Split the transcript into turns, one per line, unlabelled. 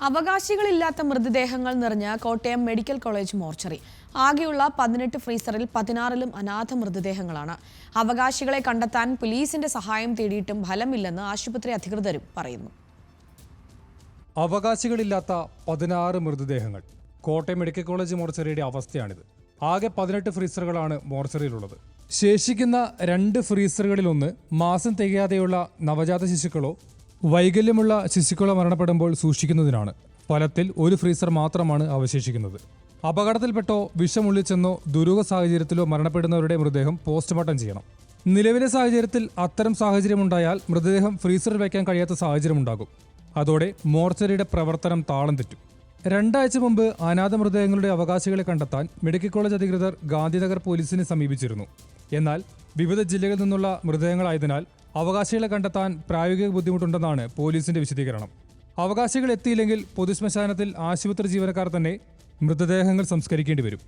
അവകാശികളില്ലാത്ത മൃതദേഹങ്ങൾ നിറഞ്ഞ Kottayam medical college mortuary. ആകെയുള്ള പതിനെട്ട് ഫ്രീസറിൽ പതിനാറിലും അനാഥ മൃതദേഹങ്ങളാണ്. അവകാശികളെ കണ്ടെത്താൻ പോലീസിന്റെ സഹായം തേടിയിട്ടും ഫലമില്ലെന്ന് ആശുപത്രി അധികൃതരും പറയുന്നു.
അവകാശികളില്ലാത്ത പതിനാറ് മൃതദേഹങ്ങൾ. കോട്ടയം മെഡിക്കൽ കോളേജ് മോർച്ചറിയുടെ അവസ്ഥയാണിത്. ആകെ പതിനെട്ട് ഫ്രീസറുകളാണ് മോർച്ചറിയിലുള്ളത്. ശേഷിക്കുന്ന രണ്ട് ഫ്രീസറുകളിലൊന്ന് മാസം തികയാതെയുള്ള നവജാത ശിശുക്കളോ വൈകല്യമുള്ള ശിശുക്കളെ മരണപ്പെടുമ്പോൾ സൂക്ഷിക്കുന്നതിനാണ്. ഫലത്തിൽ ഒരു ഫ്രീസർ മാത്രമാണ് അവശേഷിക്കുന്നത്. അപകടത്തിൽപ്പെട്ടോ വിഷമുള്ളിച്ചെന്നോ ദുരൂഹ സാഹചര്യത്തിലോ മരണപ്പെടുന്നവരുടെ മൃതദേഹം പോസ്റ്റ്മോർട്ടം ചെയ്യണം. നിലവിലെ സാഹചര്യത്തിൽ അത്തരം സാഹചര്യമുണ്ടായാൽ മൃതദേഹം ഫ്രീസറിൽ വയ്ക്കാൻ കഴിയാത്ത സാഹചര്യമുണ്ടാകും. അതോടെ മോർച്ചറിയുടെ പ്രവർത്തനം താളം തെറ്റും. രണ്ടാഴ്ച മുമ്പ് അനാഥ മൃതദേഹങ്ങളുടെ അവകാശികളെ കണ്ടെത്താൻ മെഡിക്കൽ കോളേജ് അധികൃതർ ഗാന്ധിനഗർ പോലീസിനെ സമീപിച്ചിരുന്നു. എന്നാൽ വിവിധ ജില്ലകളിൽ നിന്നുള്ള മൃതദേഹങ്ങളായതിനാൽ അവകാശികളെ കണ്ടെത്താൻ പ്രായോഗിക ബുദ്ധിമുട്ടുണ്ടെന്നാണ് പോലീസിന്റെ വിശദീകരണം. അവകാശികൾ എത്തിയില്ലെങ്കിൽ പൊതുശ്മശാനത്തിൽ ആശുപത്രി ജീവനക്കാർ തന്നെ മൃതദേഹങ്ങൾ സംസ്കരിക്കേണ്ടി വരും.